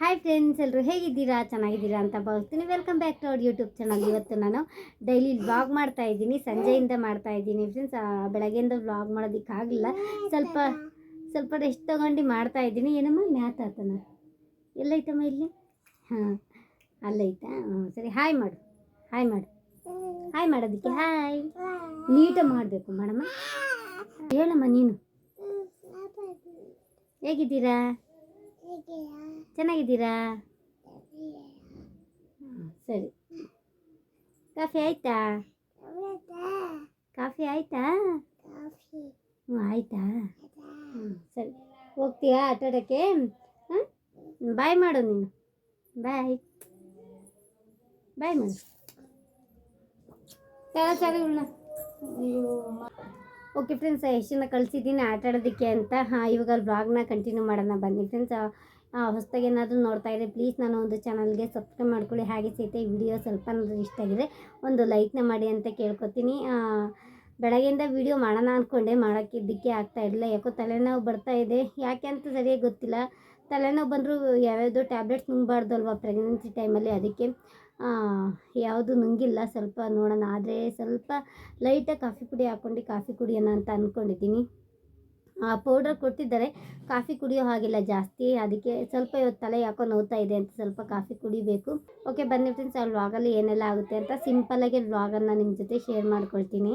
Hi friends ಎಲ್ಲರೂ ಹೇಗಿದ್ದೀರಾ? ಚೆನ್ನಾಗಿದ್ದೀರಾ ಅಂತ ಭಾವಿಸ್ತೀನಿ. Welcome back to our YouTube channel ಇವತ್ತು ನಾನು ಡೈಲಿ ವ್ಲಾಗ್ ಮಾಡ್ತಾ ಇದ್ದೀನಿ. ಸಂಜೆಯಿಂದ ಮಾಡ್ತಾ ಇದ್ದೀನಿ ಫ್ರೆಂಡ್ಸ್ ಬೆಳಗ್ಗೆಯಿಂದ ವ್ಲಾಗ್ ಮಾಡೋದಕ್ಕಾಗಲಿಲ್ಲ ಸ್ವಲ್ಪ ಸ್ವಲ್ಪ ರೆಸ್ಟ್ ತೊಗೊಂಡು ಮಾಡ್ತಾ ಇದ್ದೀನಿ. ಏನಮ್ಮ? ಮ್ಯಾತ್ ಆತನ? ಎಲ್ಲೈತಮ್ಮ ಇಲ್ಲಿ? ಹಾಂ, ಅಲ್ಲೈತಾ? ಹ್ಞೂ ಸರಿ ಹಾಯ್ ಮಾಡು. ಹಾಯ್ ಮಾಡು. ಹಾಯ್ ಮಾಡೋದಕ್ಕೆ. ಹಾಯ್ ನೀಟಾಗಿ ಮಾಡಬೇಕು ಮಾಡಮ್ಮ. ಹೇಳಮ್ಮ ನೀನು. ಹೇಗಿದ್ದೀರಾ? ಚೆನ್ನಾಗಿದ್ದೀರಾ? ಸರಿ. ಕಾಫಿ ಆಯ್ತಾ? ಕಾಫಿ ಆಯ್ತಾ? ಹ್ಞೂ ಆಯ್ತಾ? ಸರಿ. ಹೋಗ್ತೀಯಾ ಆಟ ಆಡೋಕ್ಕೆ? ಹಾಂ ಬಾಯ್ ಮಾಡು ನೀನು. ಬಾಯ್. ಬಾಯ್ ಮಾಡು. ಸರಿ ಸರಿ ಓಕೆ ಫ್ರೆಂಡ್ಸ್ ಯಶನ್ನ ಕಳಿಸಿದ್ದೀನಿ ಆಟ ಆಡೋದಕ್ಕೆ ಅಂತ. ಹಾಂ, ಇವಾಗ ಬ್ಲಾಗ್ನ ಕಂಟಿನ್ಯೂ ಮಾಡೋಣ. ಬನ್ನಿ ಫ್ರೆಂಡ್ಸ್ ಹೊಸದಾಗಿ ಏನಾದರೂ ನೋಡ್ತಾ ಇದ್ದರೆ ಪ್ಲೀಸ್ ನಾನು ಒಂದು ಚಾನಲ್ಗೆ ಸಬ್ಸ್ಕ್ರೈಬ್ ಮಾಡ್ಕೊಳ್ಳಿ. ಹಾಗೆ ಸಹಿತ ಈ ವಿಡಿಯೋ ಸ್ವಲ್ಪ ಏನಾದರೂ ಇಷ್ಟ ಆಗಿದೆ ಒಂದು ಲೈಕ್ನ ಮಾಡಿ ಅಂತ ಕೇಳ್ಕೊತೀನಿ. ಬೆಳಗ್ಗೆಯಿಂದ ವಿಡಿಯೋ ಮಾಡೋಣ ಅಂದ್ಕೊಂಡೆ ಮಾಡೋಕ್ಕಿದ್ದಕ್ಕೆ ಆಗ್ತಾ ಇರಲಿಲ್ಲ. ಯಾಕೋ ತಲೆನೋವು ಬರ್ತಾ ಇದೆ. ಯಾಕೆ ಅಂತ ಸರಿಯಾಗಿ ಗೊತ್ತಿಲ್ಲ. ತಲೆನೋವು ಬಂದರೂ ಯಾವ್ಯಾವುದೋ ಟ್ಯಾಬ್ಲೆಟ್ಸ್ ನುಂಗಬಾರ್ದಲ್ವ ಪ್ರೆಗ್ನೆನ್ಸಿ ಟೈಮಲ್ಲಿ ಅದಕ್ಕೆ ಯಾವುದು ನುಂಗಿಲ್ಲ. ಸ್ವಲ್ಪ ನೋಡೋಣ. ಆದರೆ ಸ್ವಲ್ಪ ಲೈಟಾಗಿ ಕಾಫಿ ಪುಡಿ ಹಾಕ್ಕೊಂಡು ಕಾಫಿ ಕುಡಿಯೋಣ ಅಂತ ಅಂದ್ಕೊಂಡಿದ್ದೀನಿ ಪೌಡರ್ ಕೊಟ್ಟಿದ್ದಾರೆ ಕಾಫಿ ಕುಡಿಯೋ ಹಾಗಿಲ್ಲ ಜಾಸ್ತಿ. ಅದಕ್ಕೆ ಸ್ವಲ್ಪ ಇವತ್ತು ತಲೆ ಯಾಕೋ ನೋವ್ತಾ ಇದೆ ಅಂತ ಸ್ವಲ್ಪ ಕಾಫಿ ಕುಡಿಬೇಕು. ಓಕೆ ಬನ್ನಿ ಫ್ರೆಂಡ್ಸ್ ಆ ವ್ಲಾಗಲ್ಲಿ ಏನೆಲ್ಲ ಆಗುತ್ತೆ ಅಂತ ಸಿಂಪಲ್ಲಾಗಿ ವ್ಲಾಗನ್ನು ನಿಮ್ಮ ಜೊತೆ ಶೇರ್ ಮಾಡ್ಕೊಳ್ತೀನಿ.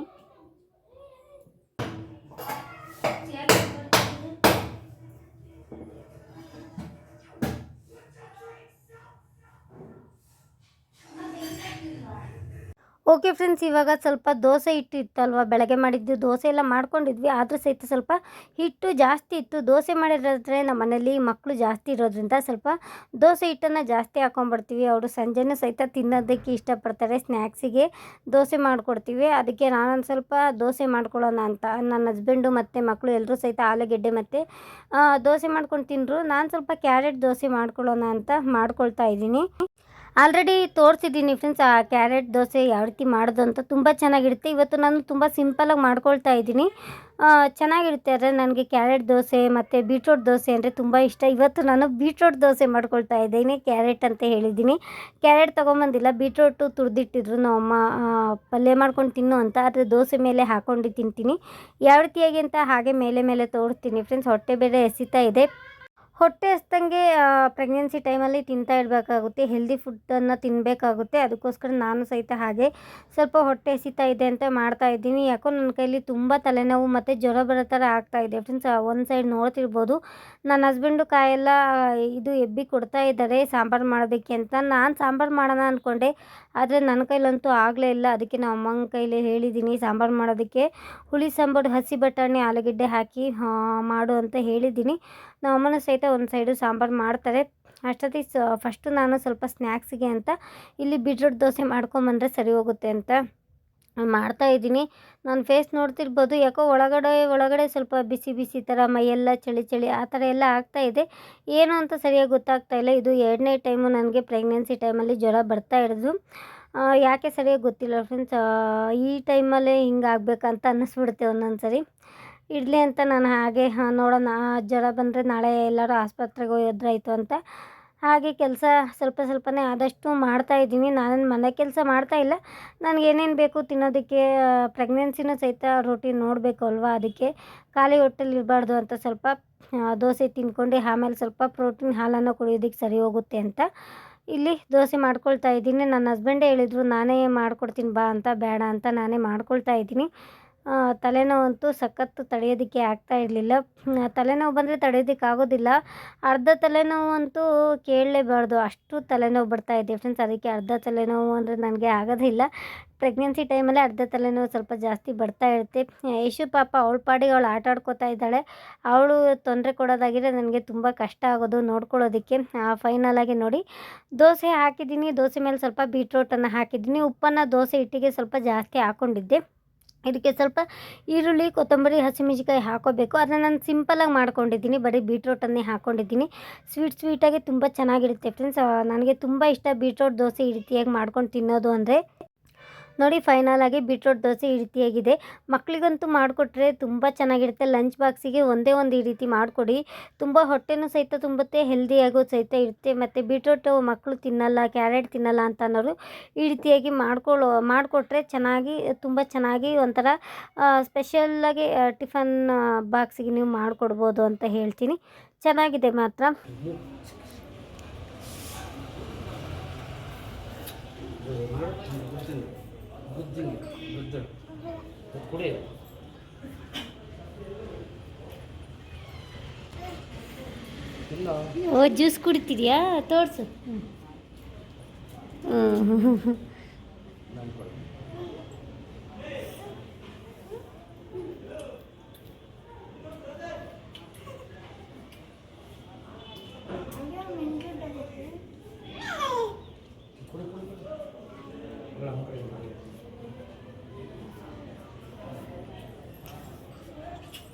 ಓಕೆ ಫ್ರೆಂಡ್ಸ್ ಇವಾಗ ಸ್ವಲ್ಪ ದೋಸೆ ಹಿಟ್ಟು ಇತ್ತಲ್ವ? ಬೆಳಗ್ಗೆ ಮಾಡಿದ್ದು ದೋಸೆ ಎಲ್ಲ ಮಾಡ್ಕೊಂಡಿದ್ವಿ. ಆದರೂ ಸಹಿತ ಸ್ವಲ್ಪ ಹಿಟ್ಟು ಜಾಸ್ತಿ ಇತ್ತು. ದೋಸೆ ಮಾಡಿರೋದ್ರೆ ನಮ್ಮ ಮನೇಲಿ ಮಕ್ಕಳು ಜಾಸ್ತಿ ಇರೋದ್ರಿಂದ ಸ್ವಲ್ಪ ದೋಸೆ ಹಿಟ್ಟನ್ನು ಜಾಸ್ತಿ ಹಾಕೊಂಡ್ಬಿಡ್ತೀವಿ. ಅವರು ಸಂಜೆನೂ ಸಹಿತ ತಿನ್ನೋದಕ್ಕೆ ಇಷ್ಟಪಡ್ತಾರೆ. ಸ್ನ್ಯಾಕ್ಸಿಗೆ ದೋಸೆ ಮಾಡಿಕೊಡ್ತೀವಿ. ಅದಕ್ಕೆ ನಾನೊಂದು ಸ್ವಲ್ಪ ದೋಸೆ ಮಾಡ್ಕೊಳ್ಳೋಣ ಅಂತ. ನನ್ನ ಹಸ್ಬೆಂಡು ಮತ್ತು ಮಕ್ಕಳು ಎಲ್ಲರೂ ಸಹಿತ ಆಲೂಗೆಡ್ಡೆ ಮತ್ತು ದೋಸೆ ಮಾಡ್ಕೊಂಡು ತಿಂದರು. ನಾನು ಸ್ವಲ್ಪ ಕ್ಯಾರೆಟ್ ದೋಸೆ ಮಾಡ್ಕೊಳ್ಳೋಣ ಅಂತ ಮಾಡ್ಕೊಳ್ತಾ ಇದ್ದೀನಿ. ಆಲ್ರೆಡಿ ತೋರಿಸಿದ್ದೀನಿ ಫ್ರೆಂಡ್ಸ್ ಆ ಕ್ಯಾರೆಟ್ ದೋಸೆ ಯಾವ ರೀತಿ ಮಾಡೋದು ಅಂತ ತುಂಬ ಚೆನ್ನಾಗಿರುತ್ತೆ. ಇವತ್ತು ನಾನು ತುಂಬ ಸಿಂಪಲಾಗಿ ಮಾಡ್ಕೊಳ್ತಾ ಇದ್ದೀನಿ. ಚೆನ್ನಾಗಿರುತ್ತೆ ಅಂದರೆ ನನಗೆ ಕ್ಯಾರೆಟ್ ದೋಸೆ ಮತ್ತು ಬೀಟ್ರೋಟ್ ದೋಸೆ ಅಂದರೆ ತುಂಬ ಇಷ್ಟ. ಇವತ್ತು ನಾನು ಬೀಟ್ರೋಟ್ ದೋಸೆ ಮಾಡ್ಕೊಳ್ತಾ ಇದ್ದೀನಿ ಕ್ಯಾರೆಟ್ ಅಂತ ಹೇಳಿದ್ದೀನಿ. ಕ್ಯಾರೆಟ್ ತೊಗೊಂಬಂದಿಲ್ಲ ಬೀಟ್ರೋಟು ತುರಿದಿಟ್ಟಿದ್ರು. ನಮ್ಮಮ್ಮ ಅಮ್ಮ ಪಲ್ಯ ಮಾಡ್ಕೊಂಡು ತಿನ್ನು ಅಂತ, ಆದರೆ ದೋಸೆ ಮೇಲೆ ಹಾಕ್ಕೊಂಡು ತಿಂತೀನಿ. ಯಾವ ರೀತಿಯಾಗಿ ಅಂತ ಹಾಗೆ ಮೇಲೆ ಮೇಲೆ ತೋರಿಸ್ತೀನಿ ಫ್ರೆಂಡ್ಸ್ ಹೊಟ್ಟೆ ಬೇರೆ ಎಸಿತಾ ಇದೆ. ಹೊಟ್ಟೆ ಹಸ್ದಂಗೆ ಪ್ರೆಗ್ನೆನ್ಸಿ ಟೈಮಲ್ಲಿ ತಿಂತಾ ಇರಬೇಕಾಗುತ್ತೆ ಹೆಲ್ದಿ ಫುಡ್ಡನ್ನು ತಿನ್ನಬೇಕಾಗುತ್ತೆ ಅದಕ್ಕೋಸ್ಕರ ನಾನು ಸಹಿತ ಹಾಗೆ ಸ್ವಲ್ಪ ಹೊಟ್ಟೆ ಹಸಿತಾ ಇದೆ ಅಂತ ಮಾಡ್ತಾ ಇದ್ದೀನಿ. ಯಾಕೋ ನನ್ನ ಕೈಲಿ ತುಂಬ ತಲೆನೋವು ಮತ್ತು ಜ್ವರ ಬರೋ ಥರ ಆಗ್ತಾ ಇದೆ. ಫ್ರೆಂಡ್ಸ್ ಒಂದು ಸೈಡ್ ನೋಡ್ತಿರ್ಬೋದು. ನನ್ನ ಹಸ್ಬೆಂಡು ಕಾಯೆಲ್ಲ ಇದು ಎಬ್ಬಿ ಕೊಡ್ತಾ ಇದ್ದಾರೆ, ಸಾಂಬಾರು ಮಾಡೋದಕ್ಕೆ ಅಂತ. ನಾನು ಸಾಂಬಾರು ಮಾಡೋಣ ಅಂದ್ಕೊಂಡೆ ಆದರೆ ನನ್ನ ಕೈಲಂತೂ ಆಗಲೇ ಇಲ್ಲ. ಅದಕ್ಕೆ ನಮ್ಮ ಅಮ್ಮನ ಕೈಲಿ ಹೇಳಿದ್ದೀನಿ ಸಾಂಬಾರು ಮಾಡೋದಕ್ಕೆ. ಹುಳಿ ಸಾಂಬಾರು, ಹಸಿ ಬಟಾಣಿ, ಆಲೂಗಡ್ಡೆ ಹಾಕಿ ಮಾಡು ಅಂತ ಹೇಳಿದ್ದೀನಿ. ನಮ್ಮ ಅಮ್ಮನ ಸಹಿತ ಒಂದು ಸೈಡು ಸಾಂಬಾರು ಮಾಡ್ತಾರೆ. ಅಷ್ಟೊತ್ತಿಗೆ ಸ ಫಸ್ಟು ನಾನು ಸ್ವಲ್ಪ ಸ್ನ್ಯಾಕ್ಸಿಗೆ ಅಂತ ಇಲ್ಲಿ ಬೀಟ್ರೂಟ್ ದೋಸೆ ಮಾಡ್ಕೊಂಬಂದರೆ ಸರಿ ಹೋಗುತ್ತೆ ಅಂತ ಮಾಡ್ತಾ ಇದ್ದೀನಿ. ನಾನು ಫೇಸ್ ನೋಡ್ತಿರ್ಬೋದು, ಯಾಕೋ ಒಳಗಡೆ ಒಳಗಡೆ ಸ್ವಲ್ಪ ಬಿಸಿ ಬಿಸಿ ಥರ ಮೈಯೆಲ್ಲ ಚಳಿ ಚಳಿ ಆ ಥರ ಎಲ್ಲ ಆಗ್ತಾ ಇದೆ. ಏನು ಅಂತ ಸರಿಯಾಗಿ ಗೊತ್ತಾಗ್ತಾ ಇಲ್ಲ. ಇದು ಎರಡನೇ ಟೈಮು ನನಗೆ ಪ್ರೆಗ್ನೆನ್ಸಿ ಟೈಮಲ್ಲಿ ಜ್ವರ ಬರ್ತಾ ಇರೋದು. ಯಾಕೆ ಸರಿಯಾಗಿ ಗೊತ್ತಿಲ್ಲ ಫ್ರೆಂಡ್ಸ್ ಈ ಟೈಮಲ್ಲೇ ಹಿಂಗೆ ಆಗ್ಬೇಕಂತ ಅನ್ನಿಸ್ಬಿಡುತ್ತೆ ಒಂದೊಂದು ಸರಿ ಇಡಲಿ ಅಂತ ನಾನು ಹಾಗೆ, ಹಾಂ, ನೋಡೋಣ ಜ್ವರ ಬಂದರೆ ನಾಳೆ ಎಲ್ಲರೂ ಆಸ್ಪತ್ರೆಗೆ ಹೋದ್ರಾಯ್ತು ಅಂತ. ಹಾಗೆ ಕೆಲಸ ಸ್ವಲ್ಪ ಸ್ವಲ್ಪನೇ ಆದಷ್ಟು ಮಾಡ್ತಾಯಿದ್ದೀನಿ ನಾನೇನು ಮನೆ ಕೆಲಸ ಮಾಡ್ತಾ ಇಲ್ಲ. ನನಗೆ ಏನೇನು ಬೇಕು ತಿನ್ನೋದಕ್ಕೆ ಪ್ರೆಗ್ನೆನ್ಸಿನೂ ಸಹಿತ ರೊಟೀನ್ ನೋಡಬೇಕು ಅಲ್ವಾ ಅದಕ್ಕೆ. ಖಾಲಿ ಹೊಟ್ಟೆಲಿ ಇರಬಾರ್ದು ಅಂತ ಸ್ವಲ್ಪ ದೋಸೆ ತಿನ್ಕೊಂಡು ಆಮೇಲೆ ಸ್ವಲ್ಪ ಪ್ರೋಟೀನ್ ಹಾಲನ್ನು ಕುಡಿಯೋದಕ್ಕೆ ಸರಿ ಹೋಗುತ್ತೆ ಅಂತ. ಇಲ್ಲಿ ದೋಸೆ ಮಾಡ್ಕೊಳ್ತಾ ಇದ್ದೀನಿ. ನನ್ನ ಹಸ್ಬೆಂಡೇ ಹೇಳಿದರು, ನಾನೇ ಮಾಡ್ಕೊಡ್ತೀನಿ ಬಾ ಅಂತ, ಬೇಡ ಅಂತ ನಾನೇ ಮಾಡ್ಕೊಳ್ತಾ ಇದ್ದೀನಿ. ತಲೆನೋವಂತೂ ಸಖತ್ತು ತಡೆಯೋದಕ್ಕೆ ಆಗ್ತಾ ಇರಲಿಲ್ಲ. ತಲೆನೋವು ಬಂದರೆ ತಡೆಯೋದಕ್ಕೆ ಆಗೋದಿಲ್ಲ. ಅರ್ಧ ತಲೆನೋವು ಅಂತೂ ಕೇಳಲೇಬಾರ್ದು. ಅಷ್ಟು ತಲೆನೋವು ಬರ್ತಾ ಇದೆ ಫ್ರೆಂಡ್ಸ್ ಅದಕ್ಕೆ ಅರ್ಧ ತಲೆನೋವು ಅಂದರೆ ನನಗೆ ಆಗೋದಿಲ್ಲ. ಪ್ರೆಗ್ನೆನ್ಸಿ ಟೈಮಲ್ಲಿ ಅರ್ಧ ತಲೆನೋವು ಸ್ವಲ್ಪ ಜಾಸ್ತಿ ಬರ್ತಾ ಇರುತ್ತೆ. ಯಶು ಪಾಪ ಅವಳ ಪಾಡಿಗೆ ಅವಳು ಆಟ ಆಡ್ಕೋತಾ ಇದ್ದಾಳೆ. ಅವಳು ತೊಂದರೆ ಕೊಡೋದಾಗಿದ್ರೆ ನನಗೆ ತುಂಬ ಕಷ್ಟ ಆಗೋದು ನೋಡ್ಕೊಳ್ಳೋದಕ್ಕೆ. ಫೈನಲ್ ಆಗಿ ನೋಡಿ. ದೋಸೆ ಹಾಕಿದ್ದೀನಿ. ದೋಸೆ ಮೇಲೆ ಸ್ವಲ್ಪ ಬೀಟ್ರೋಟನ್ನು ಹಾಕಿದ್ದೀನಿ. ಉಪ್ಪನ್ನು ದೋಸೆ ಹಿಟ್ಟಿಗೆ ಸ್ವಲ್ಪ ಜಾಸ್ತಿ ಹಾಕ್ಕೊಂಡಿದ್ದೆ ಇದಕ್ಕೆ ಸ್ವಲ್ಪ ಈರುಳ್ಳಿ, ಕೊತ್ತಂಬರಿ ಹಸಿಮೆಣಸಿಕಾಯಿ ಹಾಕೋಬೇಕು. ಅದನ್ನು ನಾನು ಸಿಂಪಲಾಗಿ ಮಾಡ್ಕೊಂಡಿದ್ದೀನಿ. ಬರೀ ಬೀಟ್ರೋಟನ್ನೇ ಹಾಕ್ಕೊಂಡಿದ್ದೀನಿ ಸ್ವೀಟ್ ಸ್ವೀಟಾಗಿ ತುಂಬ ಚೆನ್ನಾಗಿರುತ್ತೆ ಫ್ರೆಂಡ್ಸ್ ನನಗೆ ತುಂಬ ಇಷ್ಟ ಬೀಟ್ರೋಟ್ ದೋಸೆ ಈ ರೀತಿಯಾಗಿ ಮಾಡ್ಕೊಂಡು ತಿನ್ನೋದು ಅಂದರೆ. ನೋಡಿ ಫೈನಲ್ ಆಗಿ ಬೀಟ್ರೋಟ್ ದೋಸೆ ಈ ರೀತಿಯಾಗಿದೆ ಮಕ್ಕಳಿಗಂತೂ ಮಾಡಿಕೊಟ್ರೆ ತುಂಬ ಚೆನ್ನಾಗಿರುತ್ತೆ. ಲಂಚ್ ಬಾಕ್ಸಿಗೆ ಒಂದೇ ಒಂದು ಈ ರೀತಿ ಮಾಡಿಕೊಡಿ. ತುಂಬ ಹೊಟ್ಟೆನೂ ಸಹಿತ ತುಂಬುತ್ತೆ ಹೆಲ್ದಿಯಾಗೂ ಸಹಿತ ಇರುತ್ತೆ. ಮತ್ತು ಬೀಟ್ರೋಟ್ ಮಕ್ಕಳು ತಿನ್ನಲ್ಲ ಕ್ಯಾರೆಟ್ ತಿನ್ನಲ್ಲ ಅಂತ ಅನ್ನೋರು ಈ ರೀತಿಯಾಗಿ ಮಾಡ್ಕೊಳ್ಳೋ ಮಾಡಿಕೊಟ್ರೆ ಚೆನ್ನಾಗಿ, ತುಂಬ ಚೆನ್ನಾಗಿ ಒಂಥರ ಸ್ಪೆಷಲ್ಲಾಗಿ ಟಿಫನ್ ಬಾಕ್ಸಿಗೆ ನೀವು ಮಾಡಿಕೊಡ್ಬೋದು ಅಂತ ಹೇಳ್ತೀನಿ. ಚೆನ್ನಾಗಿದೆ ಮಾತ್ರ. ಬುದ್ಧಿಂಗೆ ಬುದ್ಧ ಕುಡಿ. ಇಲ್ಲ. ಓ ಜ್ಯೂಸ್ ಕುಡಿತಿದ್ಯಾ? ತೋರಿಸು. ಹ್ಞೂ ನಾನು ಕೊಡು ಕುಡಿ ಕುಡಿ ಕುಡಿ ಇಲ್ಲ, ನಮ್ಮ ಕಡೆ ಇಲ್ಲ.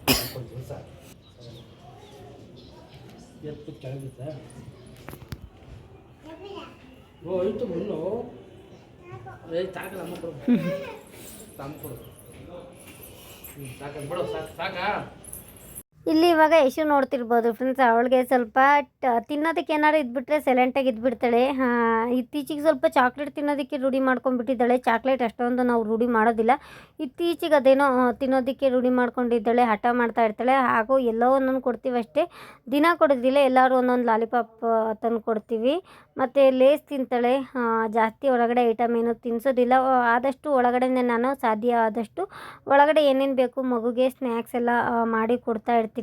ಹಾಕ್ಕೊಳ್ತೀನಿ ಸಾಕು. ಎತ್ತು ಕೆಳಗಿದ್ದ ಓ, ಇತ್ತು ಮುನ್ನು. ಏ ಸಾಕಲ್ಲ ಅಮ್ಮ ಕೊಡು. ತಮ್ಮ ಕೊಡು. ಹ್ಞೂ ಸಾಕು ಬಿಡು, ಸಾಕು, ಸಾಕಾ? ಇಲ್ಲಿ ಇವಾಗ ಯಶು ನೋಡ್ತಿರ್ಬೋದು ಫ್ರೆಂಡ್ಸ್ ಅವಳಿಗೆ ಸ್ವಲ್ಪ ತಿನ್ನೋದಕ್ಕೆ ಏನಾದ್ರು ಇದ್ಬಿಟ್ರೆ ಸೈಲೆಂಟಾಗಿ ಇದ್ಬಿಡ್ತಾಳೆ. ಇತ್ತೀಚಿಗೆ ಸ್ವಲ್ಪ ಚಾಕ್ಲೇಟ್ ತಿನ್ನೋದಕ್ಕೆ ರೂಢಿ ಮಾಡ್ಕೊಂಡ್ಬಿಟ್ಟಿದ್ದಾಳೆ. ಚಾಕ್ಲೇಟ್ ಅಷ್ಟೊಂದು ನಾವು ರೂಢಿ ಮಾಡೋದಿಲ್ಲ. ಇತ್ತೀಚೆಗೆ ಅದೇನೋ ತಿನ್ನೋದಕ್ಕೆ ರೂಢಿ ಮಾಡ್ಕೊಂಡಿದ್ದಾಳೆ, ಹಠ ಮಾಡ್ತಾ ಇರ್ತಾಳೆ. ಹಾಗೂ ಎಲ್ಲೋ ಒಂದೊಂದು ಕೊಡ್ತೀವಿ ಅಷ್ಟೇ. ದಿನ ಕೊಡೋದಿಲ್ಲ, ಎಲ್ಲರೂ ಒಂದೊಂದು ಲಾಲಿಪಾಪ್ ತಂದು ಕೊಡ್ತೀವಿ. ಮತ್ತು ಲೇಸ್ ತಿಂತಾಳೆ. ಜಾಸ್ತಿ ಒಳಗಡೆ ಐಟಮ್ ಏನು ತಿನ್ನಿಸೋದಿಲ್ಲ ಆದಷ್ಟು ಒಳಗಡೆಯೇ ನಾನು ಸಾಧ್ಯ ಆದಷ್ಟು ಒಳಗಡೆ ಏನೇನು ಬೇಕು ಮಗುಗೆ ಸ್ನ್ಯಾಕ್ಸ್ ಎಲ್ಲ ಮಾಡಿ ಕೊಡ್ತಾ ಇರ್ತೀನಿ.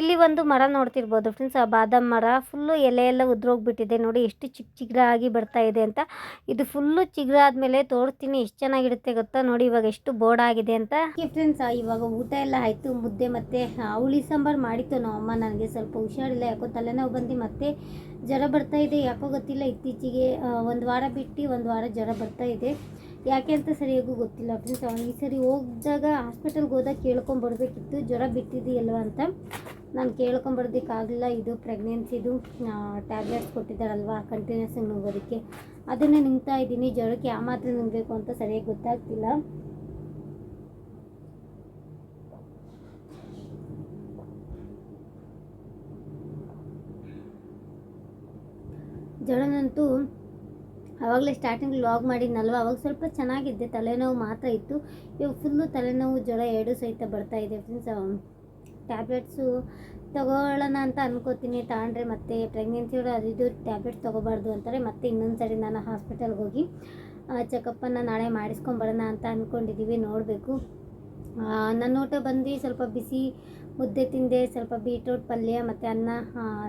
ಇಲ್ಲಿ ಒಂದು ಮರ ನೋಡ್ತಿರ್ಬೋದು ಫ್ರೆಂಡ್ಸ್ ಆ ಬಾದಾಮ್ ಮರ ಫುಲ್ಲು ಎಲೆ ಎಲ್ಲ ಉದ್ರೋಗ್ಬಿಟ್ಟಿದೆ. ನೋಡಿ ಎಷ್ಟು ಚಿಕ್ಕ ಚಿಗ್ರಾಗಿ ಬರ್ತಾ ಇದೆ ಅಂತ. ಇದು ಫುಲ್ಲು ಚಿಗ್ರ ಆದಮೇಲೆ ತೋರಿಸ್ತೀನಿ. ಎಷ್ಟು ಚೆನ್ನಾಗಿರುತ್ತೆ ಗೊತ್ತಾ? ನೋಡಿ ಇವಾಗ ಎಷ್ಟು ಬೋರ್ಡ್ ಆಗಿದೆ ಅಂತ. ಫ್ರೆಂಡ್ಸ್ ಇವಾಗ ಊಟ ಎಲ್ಲ ಆಯಿತು. ಮುದ್ದೆ ಮತ್ತು ಅವಳಿ ಸಾಂಬಾರು ಮಾಡಿತ್ತು ನಮ್ಮ ಅಮ್ಮ ನನಗೆ. ಸ್ವಲ್ಪ ಹುಷಾರಿಲ್ಲ. ಯಾಕೋ ತಲೆನೋವು ಬಂದು ಮತ್ತೆ ಜ್ವರ ಬರ್ತಾ ಇದೆ. ಯಾಕೋ ಗೊತ್ತಿಲ್ಲ. ಇತ್ತೀಚೆಗೆ ಒಂದು ವಾರ ಬಿಟ್ಟು ಒಂದು ವಾರ ಜ್ವರ ಬರ್ತಾ ಇದೆ. ಯಾಕೆ ಅಂತ ಸರಿಯಾಗೂ ಗೊತ್ತಿಲ್ಲ ಫ್ರೆಂಡ್ಸ್ ಈ ಸರಿ ಹೋಗಿದಾಗ ಹಾಸ್ಪಿಟಲ್ಗೆ ಹೋದಾಗ ಕೇಳ್ಕೊಂಬರ್ಬೇಕಿತ್ತು ಜ್ವರ ಬಿಟ್ಟಿದೆಯಲ್ವ ಅಂತ. ನಾನು ಕೇಳ್ಕೊಂಬರ್ದಕ್ಕಾಗಲಿಲ್ಲ ಇದು ಪ್ರೆಗ್ನೆನ್ಸಿದು ಟ್ಯಾಬ್ಲೆಟ್ಸ್ ಕೊಟ್ಟಿದ್ದಾರಲ್ವ ಕಂಟಿನ್ಯೂಸ್ ಆಗಿ ನುಂಗೋದಕ್ಕೆ. ಅದನ್ನೇ ನುಂಗ್ತಾ ಇದ್ದೀನಿ. ಜ್ವರಕ್ಕೆ ಯಾವ ಮಾತ್ರೆ ನುಂಗಬೇಕು ಅಂತ ಸರಿಯಾಗಿ ಗೊತ್ತಾಗ್ತಿಲ್ಲ. ಜ್ವರನಂತೂ ಆವಾಗಲೇ ಸ್ಟಾರ್ಟಿಂಗ್ ಲಾಗ್ ಮಾಡಿದ್ನಲ್ವ? ಅವಾಗ ಸ್ವಲ್ಪ ಚೆನ್ನಾಗಿದ್ದೆ. ತಲೆನೋವು ಮಾತ್ರ ಇತ್ತು. ಇವಾಗ ಫುಲ್ಲು ತಲೆನೋವು, ಜ್ವರ ಎರಡು ಸಹಿತ ಬರ್ತಾ ಇದೆ ಫ್ರೆಂಡ್ಸ್ ಟ್ಯಾಬ್ಲೆಟ್ಸು ತಗೊಳ್ಳೋಣ ಅಂತ ಅನ್ಕೋತೀನಿ. ತಗೊಂಡ್ರೆ ಮತ್ತೆ ಪ್ರೆಗ್ನೆನ್ಸಿಯವರು ಅದು ಇದು ಟ್ಯಾಬ್ಲೆಟ್ಸ್ ತೊಗೋಬಾರ್ದು ಅಂತಾರೆ. ಮತ್ತೆ ಇನ್ನೊಂದು ಸರಿ ನಾನು ಹಾಸ್ಪಿಟಲ್ಗೆ ಹೋಗಿ ಚೆಕಪ್ಪನ್ನು ನಾಳೆ ಮಾಡಿಸ್ಕೊಂಬರೋಣ ಅಂತ ಅಂದ್ಕೊಂಡಿದ್ದೀವಿ ನೋಡಬೇಕು. ನನ್ನ ಊಟ ಬಂದು ಸ್ವಲ್ಪ ಬಿಸಿ ಮುದ್ದೆ ತಿಂದೆ, ಸ್ವಲ್ಪ ಬೀಟ್ರೂಟ್ ಪಲ್ಯ ಮತ್ತು ಅನ್ನ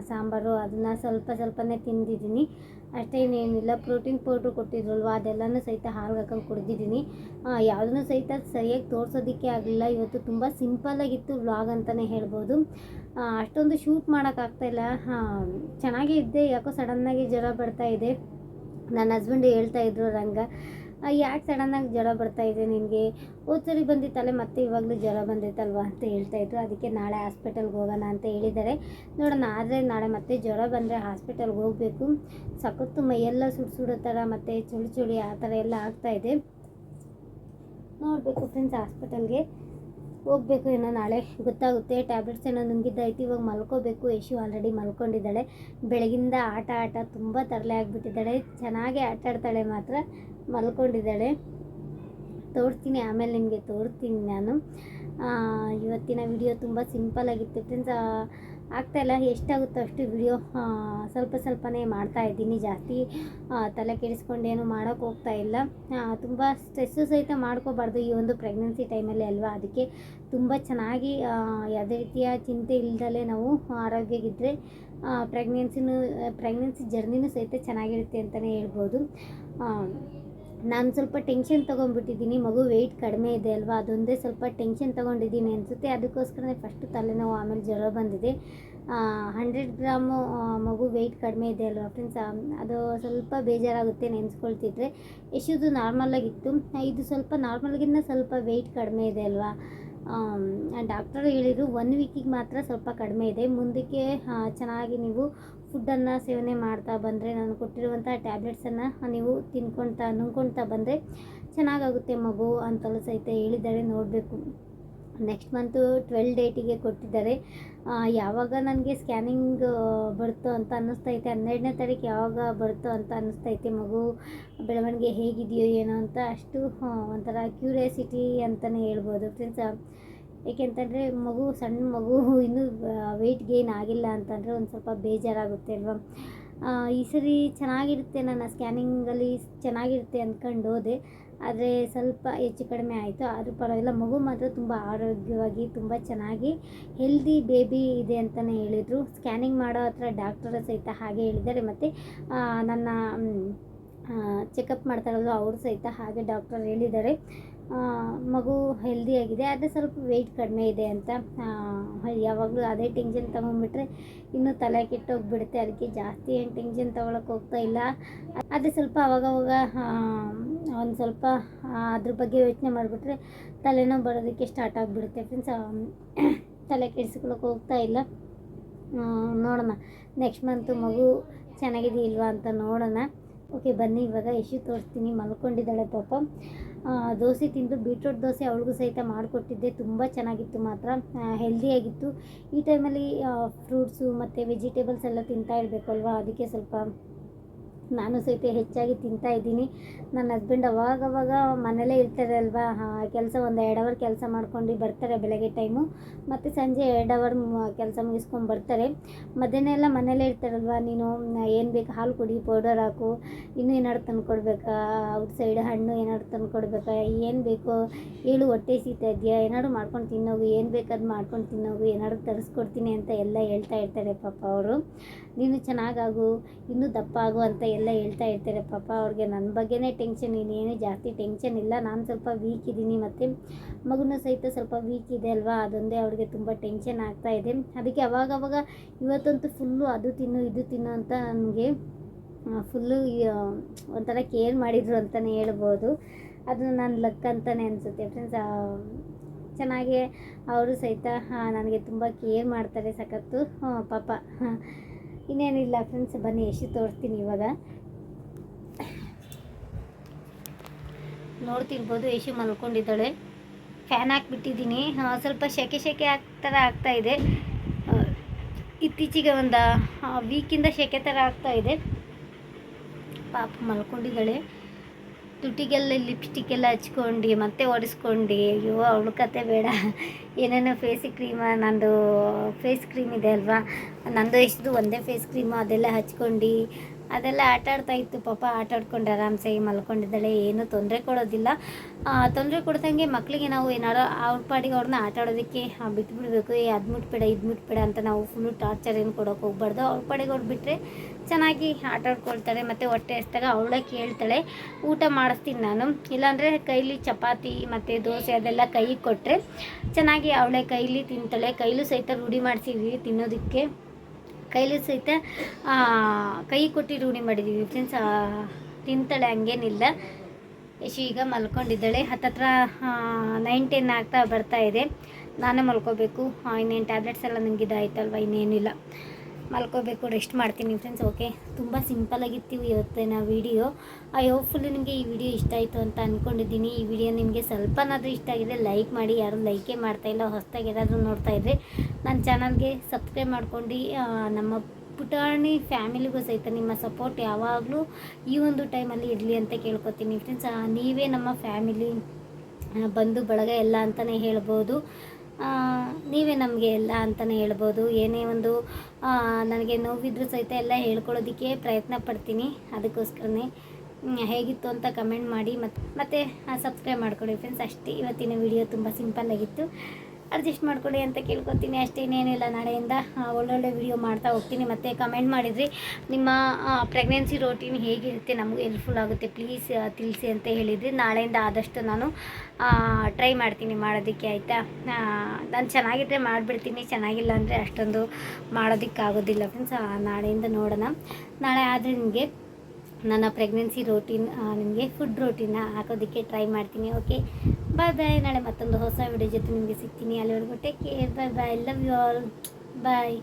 ಸಾಂಬಾರು ಅದನ್ನು ಸ್ವಲ್ಪ ಸ್ವಲ್ಪನೇ ತಿಂದಿದ್ದೀನಿ. ಅಷ್ಟೇ ಇನ್ನೇನಿಲ್ಲ ಪ್ರೋಟೀನ್ ಪೌಡ್ರ್ ಕೊಟ್ಟಿದ್ರಲ್ವ, ಅದೆಲ್ಲನೂ ಸಹಿತ ಹಾಲು ಹಾಕೊಂಡು ಕುಡಿದಿದ್ದೀನಿ. ಯಾವುದನ್ನು ಸಹಿತ ಸರಿಯಾಗಿ ತೋರಿಸೋದಕ್ಕೆ ಆಗಲಿಲ್ಲ. ಇವತ್ತು ತುಂಬ ಸಿಂಪಲ್ಲಾಗಿತ್ತು ವ್ಲಾಗ್ ಅಂತಲೇ ಹೇಳ್ಬೋದು. ಅಷ್ಟೊಂದು ಶೂಟ್ ಮಾಡೋಕ್ಕಾಗ್ತಾಯಿಲ್ಲ ಚೆನ್ನಾಗೇ ಇದ್ದೆ ಯಾಕೋ ಸಡನ್ನಾಗಿ ಜ್ವರ ಬರ್ತಾ ಇದೆ. ನನ್ನ ಹಸ್ಬೆಂಡ್ ಹೇಳ್ತಾ ಇದ್ರು ರಂಗ ಯಾಕೆ ಸಡನ್ನಾಗಿ ಜ್ವರ ಬರ್ತಾ ಇದೆ ನಿನಗೆ? ಸರಿ ಬಂದಿತ್ತಲ್ಲ, ಮತ್ತೆ ಇವಾಗಲೂ ಜ್ವರ ಬಂದಿತ್ತಲ್ವ ಅಂತ ಹೇಳ್ತಾ ಇದ್ರು. ಅದಕ್ಕೆ ನಾಳೆ ಹಾಸ್ಪಿಟಲ್ಗೆ ಹೋಗೋಣ ಅಂತ ಹೇಳಿದ್ದಾರೆ. ನೋಡೋಣ, ಆದರೆ ನಾಳೆ ಮತ್ತೆ ಜ್ವರ ಬಂದರೆ ಹಾಸ್ಪಿಟಲ್ಗೆ ಹೋಗಬೇಕು. ಸಖತ್ತು ಮೈಯೆಲ್ಲ ಸುಡು ಸುಡೋ ಥರ ಮತ್ತು ಚುಳಿ ಚುಳಿ ಆ ಥರ ಎಲ್ಲ ಆಗ್ತಾ ಇದೆ. ನೋಡಬೇಕು ಫ್ರೆಂಡ್ಸ್ ಹಾಸ್ಪಿಟಲ್ಗೆ ಹೋಗಬೇಕು ಏನೋ ನಾಳೆ. ಗೊತ್ತಾಗುತ್ತೆ ಟ್ಯಾಬ್ಲೆಟ್ಸ್ ಏನೋ ನುಂಗಿದ್ದಾಯ್ತು ಇವಾಗ ಮಲ್ಕೋಬೇಕು. ಯಶು ಆಲ್ರೆಡಿ ಮಲ್ಕೊಂಡಿದ್ದಾಳೆ. ಬೆಳಗಿಂದ ಆಟ ಆಟ ತುಂಬ ತರಲೆ ಆಗಿಬಿಟ್ಟಿದ್ದಾಳೆ. ಚೆನ್ನಾಗಿ ಆಟ ಆಡ್ತಾಳೆ ಮಾತ್ರ. ಮಲ್ಕೊಂಡಿದ್ದಾಳೆ. ತೋರಿಸ್ತೀನಿ, ಆಮೇಲೆ ನಿಮಗೆ ತೋರಿಸ್ತೀನಿ ನಾನು. ಇವತ್ತಿನ ವಿಡಿಯೋ ತುಂಬ ಸಿಂಪಲ್ ಆಗಿತ್ತು. ಫ್ರೆಂಡ್ಸ್ ಆಗ್ತಾಯಿಲ್ಲ ಎಷ್ಟಾಗುತ್ತೋ ಅಷ್ಟು ವಿಡಿಯೋ ಸ್ವಲ್ಪ ಸ್ವಲ್ಪನೇ ಮಾಡ್ತಾ ಇದ್ದೀನಿ ಜಾಸ್ತಿ. ತಲೆ ಕೆಡಿಸ್ಕೊಂಡೇನು ಮಾಡೋಕ್ಕೆ ಹೋಗ್ತಾ ಇಲ್ಲ. ತುಂಬ ಸ್ಟ್ರೆಸ್ಸು ಸಹಿತ ಮಾಡ್ಕೋಬಾರ್ದು ಈ ಒಂದು ಪ್ರೆಗ್ನೆನ್ಸಿ ಟೈಮಲ್ಲಿ ಅಲ್ವಾ? ಅದಕ್ಕೆ ತುಂಬ ಚೆನ್ನಾಗಿ ಯಾವುದೇ ರೀತಿಯ ಚಿಂತೆ ಇಲ್ದಲೇ ನಾವು ಆರೋಗ್ಯಗಿದ್ದರೆ ಪ್ರೆಗ್ನೆನ್ಸಿನೂ ಪ್ರೆಗ್ನೆನ್ಸಿ ಜರ್ನಿನೂ ಸಹಿತ ಚೆನ್ನಾಗಿರುತ್ತೆ ಅಂತಲೇ ಹೇಳ್ಬೋದು. ನಾನು ಸ್ವಲ್ಪ ಟೆನ್ಷನ್ ತೊಗೊಂಡ್ಬಿಟ್ಟಿದ್ದೀನಿ. ಮಗು ವೆಯ್ಟ್ ಕಡಿಮೆ ಇದೆ ಅಲ್ವಾ? ಅದೊಂದೇ ಸ್ವಲ್ಪ ಟೆನ್ಷನ್ ತೊಗೊಂಡಿದ್ದೀನಿ ಅನಿಸುತ್ತೆ. ಅದಕ್ಕೋಸ್ಕರನೇ ಫಸ್ಟು ತಲೆನೋವು, ಆಮೇಲೆ ಜ್ವರ ಬಂದಿದೆ. ಹಂಡ್ರೆಡ್ ಗ್ರಾಮು ಮಗು ವೆಯ್ಟ್ ಕಡಿಮೆ ಇದೆ ಅಲ್ವಾ ಫ್ರೆಂಡ್ಸ್ ಅದು ಸ್ವಲ್ಪ ಬೇಜಾರಾಗುತ್ತೆ ನೆನೆಸ್ಕೊಳ್ತಿದ್ರೆ. ಯಶುದು ನಾರ್ಮಲಾಗಿತ್ತು ಇದು ಸ್ವಲ್ಪ ನಾರ್ಮಲ್ಗಿಂತ ಸ್ವಲ್ಪ ವೆಯ್ಟ್ ಕಡಿಮೆ ಇದೆ ಅಲ್ವಾ? ಡಾಕ್ಟರ್ ಹೇಳಿದರು ಒನ್ ವೀಕಿಗೆ ಮಾತ್ರ ಸ್ವಲ್ಪ ಕಡಿಮೆ ಇದೆ. ಮುಂದಕ್ಕೆ ಚೆನ್ನಾಗಿ ನೀವು ಫುಡ್ಡನ್ನು ಸೇವನೆ ಮಾಡ್ತಾ ಬಂದರೆ, ನಾನು ಕೊಟ್ಟಿರುವಂಥ ಟ್ಯಾಬ್ಲೆಟ್ಸನ್ನು ನೀವು ತಿನ್ಕೊಳ್ತಾ ನುಂಗ್ಕೊಳ್ತಾ ಬಂದರೆ ಚೆನ್ನಾಗಾಗುತ್ತೆ ಮಗು ಅಂತಲೂ ಸಹಿತ ಹೇಳಿದ್ದಾರೆ, ನೋಡಬೇಕು. ನೆಕ್ಸ್ಟ್ ಮಂತು ಟ್ವೆಲ್ ಡೇಟಿಗೆ ಕೊಟ್ಟಿದ್ದಾರೆ. ಯಾವಾಗ ನನಗೆ ಸ್ಕ್ಯಾನಿಂಗ್ ಬರುತ್ತೋ ಅಂತ ಅನ್ನಿಸ್ತೈತೆ. ಹನ್ನೆರಡನೇ ತಾರೀಕು ಯಾವಾಗ ಬರುತ್ತೋ ಅಂತ ಅನ್ನಿಸ್ತೈತೆ. ಮಗು ಬೆಳವಣಿಗೆ ಹೇಗಿದೆಯೋ ಏನೋ ಅಂತ ಅಷ್ಟು ಒಂಥರ ಕ್ಯೂರಿಯಾಸಿಟಿ ಅಂತಲೇ ಹೇಳ್ಬೋದು ಫ್ರೆಂಡ್ಸ್ ಏಕೆಂತಂದರೆ ಮಗು ಸಣ್ಣ ಮಗು ಇನ್ನೂ ವೆಯ್ಟ್ ಗೇನ್ ಆಗಿಲ್ಲ ಅಂತಂದರೆ ಒಂದು ಸ್ವಲ್ಪ ಬೇಜಾರಾಗುತ್ತೆ ಅಲ್ವಾ? ಈ ಸರಿ ಚೆನ್ನಾಗಿರುತ್ತೆ ನನ್ನ ಸ್ಕ್ಯಾನಿಂಗಲ್ಲಿ ಚೆನ್ನಾಗಿರುತ್ತೆ ಅಂದ್ಕೊಂಡು ಹೋದೆ ಆದರೆ ಸ್ವಲ್ಪ ಹೆಚ್ಚು ಕಡಿಮೆ ಆಯಿತು. ಆದರೂ ಪರವಾಗಿಲ್ಲ, ಮಗು ಮಾತ್ರ ತುಂಬ ಆರೋಗ್ಯವಾಗಿ ತುಂಬ ಚೆನ್ನಾಗಿ ಹೆಲ್ದಿ ಬೇಬಿ ಇದೆ ಅಂತಲೇ ಹೇಳಿದರು. ಸ್ಕ್ಯಾನಿಂಗ್ ಮಾಡೋ ಹತ್ರ ಡಾಕ್ಟರ್ ಸಹಿತ ಹಾಗೆ ಹೇಳಿದ್ದಾರೆ. ಮತ್ತು ನನ್ನ ಚೆಕಪ್ ಮಾಡ್ತಾರಲ್ವ ಅವರು ಸಹಿತ ಹಾಗೆ ಡಾಕ್ಟರ್ ಹೇಳಿದ್ದಾರೆ. ಮಗು ಹೆಲ್ದಿಯಾಗಿದೆ ಆದರೆ ಸ್ವಲ್ಪ ವೆಯ್ಟ್ ಕಡಿಮೆ ಇದೆ ಅಂತ ಯಾವಾಗಲೂ ಅದೇ ಟೆನ್ಷನ್ ತೊಗೊಂಡ್ಬಿಟ್ರೆ ಇನ್ನೂ ತಲೆ ಕೆಟ್ಟೋಗ್ಬಿಡುತ್ತೆ ಅದಕ್ಕೆ ಜಾಸ್ತಿ ಏನು ಟೆನ್ಷನ್ ತೊಗೊಳಕ್ಕೆ ಹೋಗ್ತಾ ಇಲ್ಲ. ಆದರೆ ಸ್ವಲ್ಪ ಅವಾಗವಾಗ ಒಂದು ಸ್ವಲ್ಪ ಅದ್ರ ಬಗ್ಗೆ ಯೋಚನೆ ಮಾಡಿಬಿಟ್ರೆ ತಲೆನೋವು ಬರೋದಕ್ಕೆ ಸ್ಟಾರ್ಟ್ ಆಗಿಬಿಡುತ್ತೆ ಫ್ರೆಂಡ್ಸ್ ತಲೆ ಕೆಡಿಸ್ಕೊಳಕ್ಕೆ ಹೋಗ್ತಾ ಇಲ್ಲ. ನೋಡೋಣ. ನೆಕ್ಸ್ಟ್ ಮಂತು ಮಗು ಚೆನ್ನಾಗಿದೆ ಇಲ್ವಾ ಅಂತ ನೋಡೋಣ. ಓಕೆ, ಬನ್ನಿ, ಇವಾಗ ಯಶು ತೋರಿಸ್ತೀನಿ. ಮಲ್ಕೊಂಡಿದ್ದಾಳೆ ಪಾಪ. ದೋಸೆ ತಿಂದು ಬೀಟ್ರೋಟ್ ದೋಸೆ ಅವಳಿಗೂ ಸಹಿತ ಮಾಡಿಕೊಟ್ಟಿದ್ದೆ. ತುಂಬ ಚೆನ್ನಾಗಿತ್ತು ಮಾತ್ರ. ಹೆಲ್ದಿಯಾಗಿತ್ತು ಈ ಟೈಮಲ್ಲಿ ಫ್ರೂಟ್ಸು ಮತ್ತು ವೆಜಿಟೇಬಲ್ಸ್ ಎಲ್ಲ ತಿಂತಾ ಇರಬೇಕಲ್ವಾ ಅದಕ್ಕೆ ಸ್ವಲ್ಪ ನಾನು ಸಹಿತ ಹೆಚ್ಚಾಗಿ ತಿಂತಾ ಇದ್ದೀನಿ. ನನ್ನ ಹಸ್ಬೆಂಡ್ ಅವಾಗವಾಗ ಮನೇಲೇ ಇರ್ತಾರೆ ಅಲ್ವಾ ಕೆಲಸ ಒಂದು ಎರಡು ಅವರ್ ಕೆಲಸ ಮಾಡ್ಕೊಂಡು ಬರ್ತಾರೆ ಬೆಳಗ್ಗೆ ಟೈಮು ಮತ್ತು ಸಂಜೆ ಎರಡು ಅವರ್ ಕೆಲಸ ಮುಗಿಸ್ಕೊಂಡು ಬರ್ತಾರೆ. ಮಧ್ಯಾಹ್ನ ಎಲ್ಲ ಮನೇಲೇ ಇರ್ತಾರಲ್ವ? ನೀನು ಏನು ಬೇಕು? ಹಾಲು ಕುಡಿ ಪೌಡರ್ ಹಾಕು. ಇನ್ನೂ ಏನಾದ್ರು ತಂದು ಕೊಡ್ಬೇಕಾ? ಔಟ್ ಸೈಡ್ ಹಣ್ಣು ಏನಾದ್ರು ತಂದು ಕೊಡ್ಬೇಕಾ? ಏನು ಬೇಕು? ಹೇಳು ಹೊಟ್ಟೆ ಸೀತಾ ಇದೆಯಾ? ಏನಾದ್ರು ಮಾಡ್ಕೊಂಡು ತಿನ್ನೋಗು. ಏನು ಬೇಕಾದ್ ಮಾಡ್ಕೊಂಡು ತಿನ್ನೋಗು. ಏನಾದ್ರು ತರಿಸ್ಕೊಡ್ತೀನಿ ಅಂತ ಎಲ್ಲ ಹೇಳ್ತಾ ಇರ್ತಾರೆ ಪಾಪ ಅವರು. ನೀನು ಚೆನ್ನಾಗಾಗು ಇನ್ನೂ ದಪ್ಪ ಆಗು ಅಂತ ಎಲ್ಲ ಹೇಳ್ತಾ ಇರ್ತಾರೆ, ಪಾಪ ಅವ್ರಿಗೆ ನನ್ನ ಬಗ್ಗೆನೇ ಟೆನ್ಷನ್ ಇನ್ನೇನು ಜಾಸ್ತಿ ಟೆನ್ಷನ್ ಇಲ್ಲ. ನಾನು ಸ್ವಲ್ಪ ವೀಕ್ ಇದ್ದೀನಿ ಮತ್ತು ಮಗುನೂ ಸಹಿತ ಸ್ವಲ್ಪ ವೀಕ್ ಇದೆ ಅಲ್ವಾ? ಅದೊಂದೇ ಅವ್ರಿಗೆ ತುಂಬ ಟೆನ್ಷನ್ ಆಗ್ತಾ ಇದೆ. ಅದಕ್ಕೆ ಅವಾಗವಾಗ ಇವತ್ತಂತೂ ಫುಲ್ಲು ಅದು ತಿನ್ನು, ಇದು ತಿನ್ನು ಅಂತ ನನಗೆ ಫುಲ್ಲು ಒಂಥರ ಕೇರ್ ಮಾಡಿದರು ಅಂತಲೇ ಹೇಳ್ಬೋದು. ಅದು ನನ್ನ ಲಕ್ ಅಂತಲೇ ಅನಿಸುತ್ತೆ ಫ್ರೆಂಡ್ಸ್ ಚೆನ್ನಾಗಿ ಅವರು ಸಹಿತ ನನಗೆ ತುಂಬ ಕೇರ್ ಮಾಡ್ತಾರೆ ಸಖತ್ತು. ಪಾಪ. ಇನ್ನೇನಿಲ್ಲ ಫ್ರೆಂಡ್ಸ್ ಬನ್ನಿ ಎಷ್ಟು ತೋರಿಸ್ತೀನಿ ಇವಾಗ. ನೋಡ್ತಿರ್ಬೋದು ಯಶು ಮಲ್ಕೊಂಡಿದ್ದಾಳೆ. ಫ್ಯಾನ್ ಹಾಕ್ಬಿಟ್ಟಿದ್ದೀನಿ. ಸ್ವಲ್ಪ ಶೆಕೆ ಶೆಕೆ ಥರ ಆಗ್ತಾ ಇದೆ. ಇತ್ತೀಚೆಗೆ ಒಂದು ವೀಕಿಂದ ಶೆಕೆ ಥರ ಆಗ್ತಾ ಇದೆ. ಪಾಪ ಮಲ್ಕೊಂಡಿದ್ದಾಳೆ. ತುಟಿಗೆಲ್ಲ ಲಿಪ್ಸ್ಟಿಕ್ ಎಲ್ಲ ಹಚ್ಕೊಂಡು ಮತ್ತೆ ಒಡಿಸ್ಕೊಂಡು ಅಯ್ಯೋ, ಅವಳು ಕತೆ ಬೇಡ. ಏನೇನೋ ಫೇಸ್ ಕ್ರೀಮ ನಂದು ಫೇಸ್ ಕ್ರೀಮ್ ಇದೆ ಅಲ್ವಾ? ನಂದು ಎಷ್ಟು ಒಂದೇ ಫೇಸ್ ಕ್ರೀಮು ಅದೆಲ್ಲ ಹಚ್ಕೊಂಡು ಅದೆಲ್ಲ ಆಟ ಆಡ್ತಾ ಇತ್ತು. ಪಾಪ ಆಟ ಆಡ್ಕೊಂಡು ಆರಾಮ್ಸೆ ಮಲ್ಕೊಂಡಿದ್ದಾಳೆ. ಏನೂ ತೊಂದರೆ ಕೊಡೋದಿಲ್ಲ. ತೊಂದರೆ ಕೊಡ್ದಂಗೆ ಮಕ್ಕಳಿಗೆ ನಾವು ಏನಾರೋ ಅವ್ರ ಪಾಡಿಗೆ ಅವ್ರನ್ನ ಆಟ ಆಡೋದಕ್ಕೆ ಬಿಟ್ಬಿಡ್ಬೇಕು. ಏ, ಅದು ಮುಟ್ಬೇಡ, ಇದು ಮುಟ್ಬೇಡ ಅಂತ ನಾವು ಫುಲ್ಲು ಟಾರ್ಚರ್ ಏನು ಕೊಡೋಕೆ ಹೋಗ್ಬಾರ್ದು. ಅವ್ರ ಪಾಡಿಗೆ ಅವ್ರು ಬಿಟ್ಟರೆ ಚೆನ್ನಾಗಿ ಆಟ ಆಡ್ಕೊಳ್ತಾಳೆ ಮತ್ತು ಹೊಟ್ಟೆ ಹಸ್ದಾಗ ಅವಳೇ ಕೇಳ್ತಾಳೆ, ಊಟ ಮಾಡಿಸ್ತೀನಿ ನಾನು. ಇಲ್ಲಾಂದರೆ ಕೈಲಿ ಚಪಾತಿ ಮತ್ತು ದೋಸೆ ಅದೆಲ್ಲ ಕೈಗೆ ಕೊಟ್ಟರೆ ಚೆನ್ನಾಗಿ ಅವಳೆ ಕೈಲಿ ತಿಂತಾಳೆ. ಕೈಲೂ ಸಹಿತ ರೂಢಿ ಮಾಡಿಸಿದ್ವಿ ತಿನ್ನೋದಕ್ಕೆ. ಕೈಲಿ ಸಹಿತ ಕೈ ಕೊಟ್ಟು ರೂಢಿ ಮಾಡಿದ್ದೀವಿ ಫ್ರೆಂಡ್ಸ್ ತಿಂತಾಳೆ, ಹಂಗೇನಿಲ್ಲ. ಯಶು ಈಗ ಮಲ್ಕೊಂಡಿದ್ದಾಳೆ. ಹತ್ತತ್ರ ನೈನ್ ಟೆನ್ ಆಗ್ತಾ ಬರ್ತಾ ಇದೆ. ನಾನೇ ಮಲ್ಕೋಬೇಕು. ಇನ್ನೇನು ಟ್ಯಾಬ್ಲೆಟ್ಸ್ ಎಲ್ಲ ನನಗೆ ಇದಾಯ್ತಲ್ವ ಇನ್ನೇನಿಲ್ಲ. ಮಲ್ಕೋಬೇಕು ರೆಸ್ಟ್ ಮಾಡ್ತೀನಿ ಫ್ರೆಂಡ್ಸ್ ಓಕೆ ತುಂಬ ಸಿಂಪಲಾಗಿತ್ತು ಇವತ್ತಿನ ವಿಡಿಯೋ ಐ ಹೋಪ್ಫುಲಿ ನಿಮಗೆ ಈ ವಿಡಿಯೋ ಇಷ್ಟ ಆಯಿತು ಅಂತ ಅಂದ್ಕೊಂಡಿದ್ದೀನಿ ಈ ವಿಡಿಯೋ ನಿಮಗೆ ಸ್ವಲ್ಪನಾದರೂ ಇಷ್ಟ ಆಗಿದೆ ಲೈಕ್ ಮಾಡಿ, ಯಾರು ಲೈಕೇ ಮಾಡ್ತಾಯಿಲ್ಲ ಹೊಸದಾಗಿ ಏನಾದರೂ ನೋಡ್ತಾ ಇದ್ದರೆ ನನ್ನ ಚಾನಲ್ಗೆ ಸಬ್ಸ್ಕ್ರೈಬ್ ಮಾಡ್ಕೊಂಡು ನಮ್ಮ ಪುಟಾಣಿ ಫ್ಯಾಮಿಲಿಗೂ ಸಹಿತ ನಿಮ್ಮ ಸಪೋರ್ಟ್ ಯಾವಾಗಲೂ ಈ ಒಂದು ಟೈಮಲ್ಲಿ ಇರಲಿ ಅಂತ ಕೇಳ್ಕೊತೀನಿ ಫ್ರೆಂಡ್ಸ್ ನೀವೇ ನಮ್ಮ ಫ್ಯಾಮಿಲಿ ಬಂದು ಬಳಗ ಎಲ್ಲ ಅಂತಲೇ ಹೇಳ್ಬೋದು. ನೀವೇ ನಮಗೆ ಎಲ್ಲ ಅಂತಲೇ ಹೇಳ್ಬೋದು. ಏನೇ ಒಂದು ನನಗೆ ನೋವಿದ್ರೂ ಸಹಿತ ಎಲ್ಲ ಹೇಳ್ಕೊಳ್ಳೋದಕ್ಕೆ ಪ್ರಯತ್ನ ಪಡ್ತೀನಿ. ಅದಕ್ಕೋಸ್ಕರನೇ ಹೇಗಿತ್ತು ಅಂತ ಕಮೆಂಟ್ ಮಾಡಿ. ಮತ್ತು ಮತ್ತು ಸಬ್ಸ್ಕ್ರೈಬ್ ಮಾಡ್ಕೊಳ್ಳಿ ಫ್ರೆಂಡ್ಸ್ ಅಷ್ಟೇ, ಇವತ್ತಿನ ವಿಡಿಯೋ ತುಂಬ ಸಿಂಪಲ್ ಆಗಿತ್ತು. ಅಡ್ಜಸ್ಟ್ ಮಾಡ್ಕೊಳ್ಳಿ ಅಂತ ಕೇಳ್ಕೊತೀನಿ. ಅಷ್ಟೇ ಇನ್ನೇನಿಲ್ಲ ನಾಳೆಯಿಂದ ಒಳ್ಳೊಳ್ಳೆ ವಿಡಿಯೋ ಮಾಡ್ತಾ ಹೋಗ್ತೀನಿ. ಮತ್ತು ಕಮೆಂಟ್ ಮಾಡಿದ್ರಿ, ನಿಮ್ಮ ಪ್ರೆಗ್ನೆನ್ಸಿ ರೋಟೀನ್ ಹೇಗಿರುತ್ತೆ ನಮಗೂ ಹೆಲ್ಪ್ಫುಲ್ ಆಗುತ್ತೆ. ಪ್ಲೀಸ್ ತಿಳಿಸಿ ಅಂತ ಹೇಳಿದ್ರಿ. ನಾಳೆಯಿಂದ ಆದಷ್ಟು ನಾನು ಟ್ರೈ ಮಾಡ್ತೀನಿ ಮಾಡೋದಕ್ಕೆ, ಆಯಿತಾ? ನಾನು ಚೆನ್ನಾಗಿದ್ದರೆ ಮಾಡಿಬಿಡ್ತೀನಿ. ಚೆನ್ನಾಗಿಲ್ಲ ಅಂದರೆ ಅಷ್ಟೊಂದು ಮಾಡೋದಕ್ಕಾಗೋದಿಲ್ಲ ಫ್ರೆಂಡ್ಸ್ ನಾಳೆಯಿಂದ ನೋಡೋಣ. ನಾಳೆ ಆದರೆ ನಿಮಗೆ ನನ್ನ ಪ್ರೆಗ್ನೆನ್ಸಿ ರೋಟೀನ್ ನಿಮಗೆ ಫುಡ್ ರೋಟೀನ ಹಾಕೋದಕ್ಕೆ ಟ್ರೈ ಮಾಡ್ತೀನಿ ಓಕೆ ಬಾಯ್ ಬಾಯ್ ನಾಳೆ ಮತ್ತೊಂದು ಹೊಸ ವಿಡಿಯೋ ಜೊತೆ ನಿಮಗೆ ಸಿಗ್ತೀನಿ. ಅಲ್ಲಿವರೆಗೂ take care bye bye love you all bye